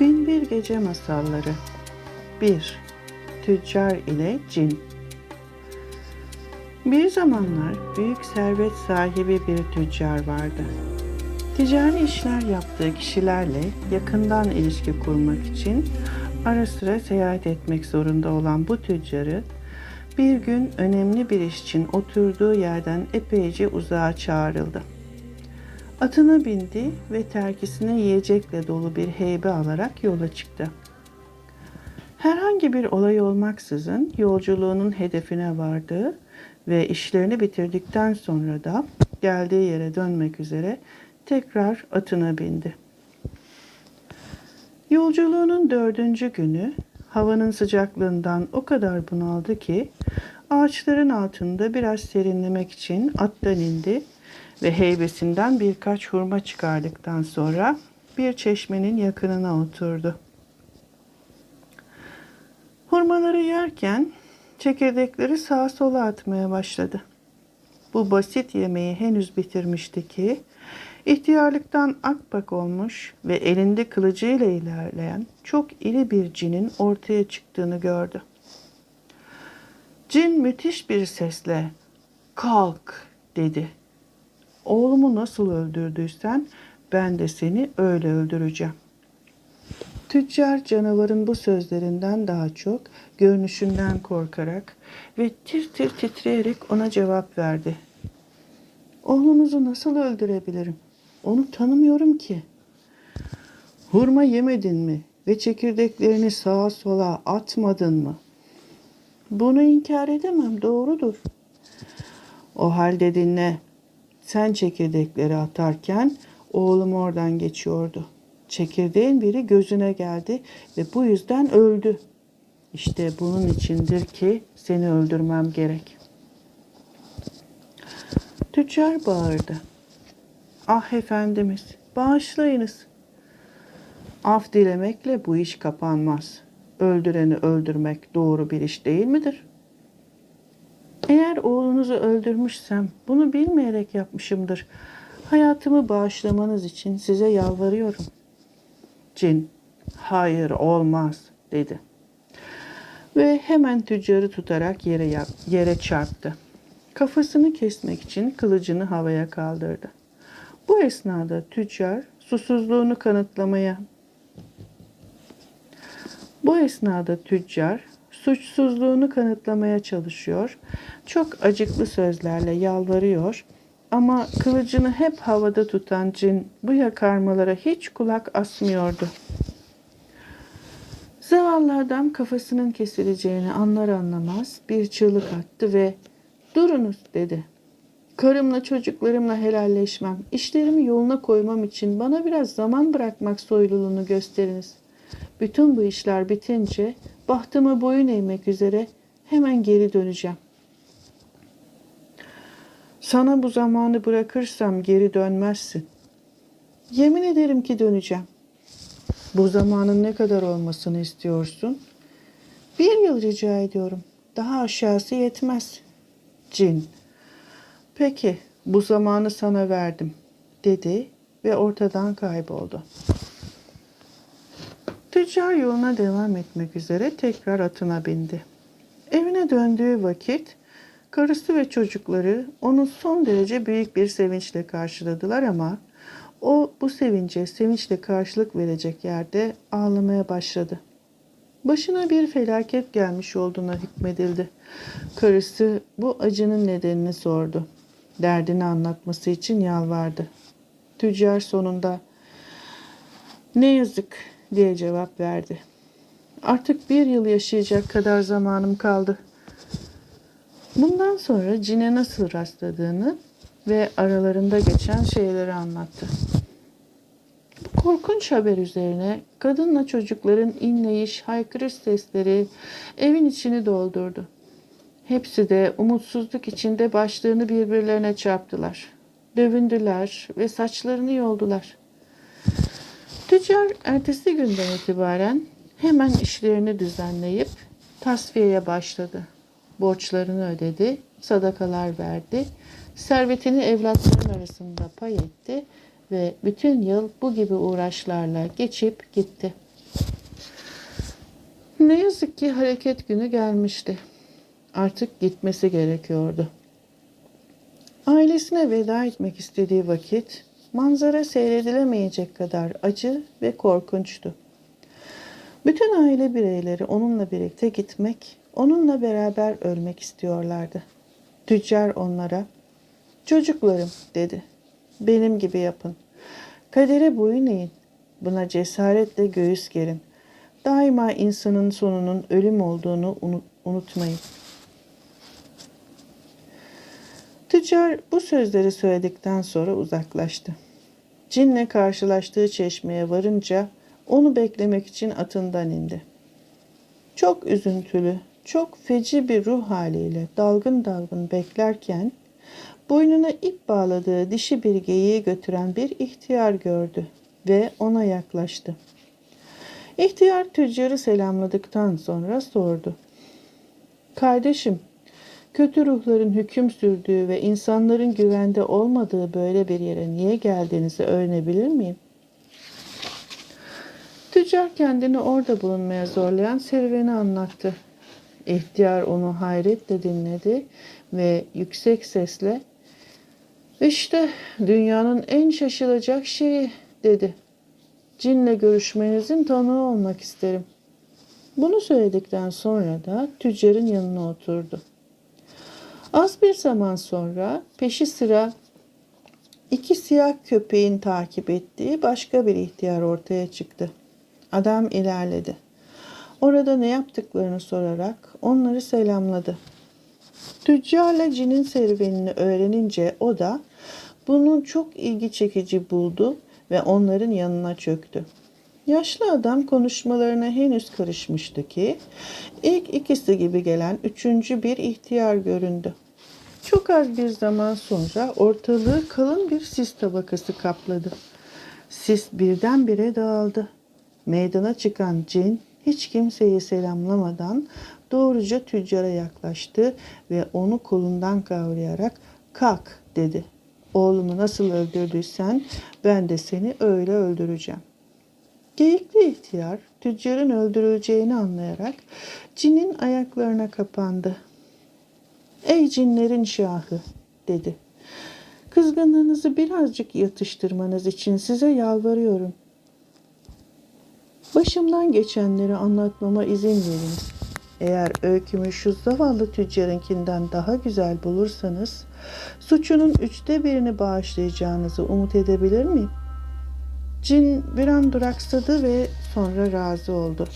Binbir Gece Masalları 1. Tüccar ile Cin Bir zamanlar büyük servet sahibi bir tüccar vardı. Ticari işler yaptığı kişilerle yakından ilişki kurmak için ara sıra seyahat etmek zorunda olan bu tüccarı bir gün önemli bir iş için oturduğu yerden epeyce uzağa çağrıldı. Atına bindi ve terkisine yiyecekle dolu bir heybe alarak yola çıktı. Herhangi bir olay olmaksızın yolculuğunun hedefine vardı ve işlerini bitirdikten sonra da geldiği yere dönmek üzere tekrar atına bindi. Yolculuğunun dördüncü günü havanın sıcaklığından o kadar bunaldı ki ağaçların altında biraz serinlemek için attan indi ve heybesinden birkaç hurma çıkardıktan sonra bir çeşmenin yakınına oturdu. Hurmaları yerken çekirdekleri sağa sola atmaya başladı. Bu basit yemeği henüz bitirmişti ki ihtiyarlıktan akbak olmuş ve elinde kılıcıyla ilerleyen çok iri bir cinin ortaya çıktığını gördü. Cin müthiş bir sesle "Kalk!" dedi. Oğlumu nasıl öldürdüysen ben de seni öyle öldüreceğim. Tüccar canavarın bu sözlerinden daha çok görünüşünden korkarak ve tir tir titreyerek ona cevap verdi. Oğlunuzu nasıl öldürebilirim? Onu tanımıyorum ki. Hurma yemedin mi ve çekirdeklerini sağa sola atmadın mı? Bunu inkar edemem, doğrudur. O halde dinle. Sen çekirdekleri atarken oğlum oradan geçiyordu. Çekirdeğin biri gözüne geldi ve bu yüzden öldü. İşte bunun içindir ki seni öldürmem gerek. Tüccar bağırdı. Ah efendimiz, bağışlayınız. Af dilemekle bu iş kapanmaz. Öldüreni öldürmek doğru bir iş değil midir? Oğlunuzu öldürmüşsem bunu bilmeyerek yapmışımdır. Hayatımı bağışlamanız için size yalvarıyorum. Cin, hayır olmaz dedi. Ve hemen tüccarı tutarak yere, yere çarptı. Kafasını kesmek için kılıcını havaya kaldırdı. Bu esnada tüccar susuzluğunu kanıtlamaya bu esnada tüccar suçsuzluğunu kanıtlamaya çalışıyor. Çok acıklı sözlerle yalvarıyor ama kılıcını hep havada tutan cin bu yakarmalara hiç kulak asmıyordu. Zavallı adam kafasının kesileceğini anlar anlamaz bir çığlık attı ve durunuz dedi. Karımla çocuklarımla helalleşmem, işlerimi yoluna koymam için bana biraz zaman bırakmak soyluluğunu gösteriniz. Bütün bu işler bitince bahtıma boyun eğmek üzere hemen geri döneceğim. Sana bu zamanı bırakırsam geri dönmezsin. Yemin ederim ki döneceğim. Bu zamanın ne kadar olmasını istiyorsun? Bir yıl rica ediyorum. Daha aşağısı yetmez. Cin. Peki bu zamanı sana verdim dedi ve ortadan kayboldu. Tüccar yoluna devam etmek üzere tekrar atına bindi. Evine döndüğü vakit karısı ve çocukları onu son derece büyük bir sevinçle karşıladılar ama o bu sevince sevinçle karşılık verecek yerde ağlamaya başladı. Başına bir felaket gelmiş olduğuna hükmedildi. Karısı bu acının nedenini sordu. Derdini anlatması için yalvardı. Tüccar sonunda ne yazık diye cevap verdi. Artık bir yıl yaşayacak kadar zamanım kaldı. Bundan sonra cine nasıl rastladığını ve aralarında geçen şeyleri anlattı. Bu korkunç haber üzerine kadınla çocukların inleyiş, haykırış sesleri evin içini doldurdu. Hepsi de umutsuzluk içinde başlarını birbirlerine çarptılar. Dövündüler ve saçlarını yoldular. Tüccar ertesi günden itibaren hemen işlerini düzenleyip tasfiyeye başladı. Borçlarını ödedi, sadakalar verdi, servetini evlatların arasında pay etti ve bütün yıl bu gibi uğraşlarla geçip gitti. Ne yazık ki hareket günü gelmişti. Artık gitmesi gerekiyordu. Ailesine veda etmek istediği vakit manzara seyredilemeyecek kadar acı ve korkunçtu. Bütün aile bireyleri onunla birlikte gitmek, onunla beraber ölmek istiyorlardı. Tüccar onlara, çocuklarım dedi, benim gibi yapın. Kadere boyun eğin, buna cesaretle göğüs gerin. Daima insanın sonunun ölüm olduğunu unu- unutmayın. Tüccar bu sözleri söyledikten sonra uzaklaştı. Cinle karşılaştığı çeşmeye varınca onu beklemek için atından indi. Çok üzüntülü, çok feci bir ruh haliyle dalgın dalgın beklerken boynuna ip bağladığı dişi bir geyiği götüren bir ihtiyar gördü ve ona yaklaştı. İhtiyar tüccarı selamladıktan sonra sordu. Kardeşim, kötü ruhların hüküm sürdüğü ve insanların güvende olmadığı böyle bir yere niye geldiğinizi öğrenebilir miyim? Tüccar kendini orada bulunmaya zorlayan serüveni anlattı. İhtiyar onu hayretle dinledi ve yüksek sesle işte dünyanın en şaşılacak şeyi dedi. Cinle görüşmenizin tanığı olmak isterim. Bunu söyledikten sonra da tüccarın yanına oturdu. Az bir zaman sonra peşi sıra iki siyah köpeğin takip ettiği başka bir ihtiyar ortaya çıktı. Adam ilerledi. Orada ne yaptıklarını sorarak onları selamladı. Tüccarla cinin serüvenini öğrenince o da bunu çok ilgi çekici buldu ve onların yanına çöktü. Yaşlı adam konuşmalarına henüz karışmıştı ki ilk ikisi gibi gelen üçüncü bir ihtiyar göründü. Çok az bir zaman sonra ortalığı kalın bir sis tabakası kapladı. Sis birdenbire dağıldı. Meydana çıkan cin hiç kimseyi selamlamadan doğruca tüccara yaklaştı ve onu kolundan kavrayarak kalk dedi. Oğlumu nasıl öldürdüysen ben de seni öyle öldüreceğim. Geyikli ihtiyar tüccarın öldürüleceğini anlayarak cinin ayaklarına kapandı. Ey cinlerin şahı dedi. Kızgınlığınızı birazcık yatıştırmanız için size yalvarıyorum. Başımdan geçenleri anlatmama izin veriniz. Eğer öykümü şu zavallı tüccarınkinden daha güzel bulursanız, suçunun üçte birini bağışlayacağınızı umut edebilir miyim? Cin bir an duraksadı ve sonra razı oldu.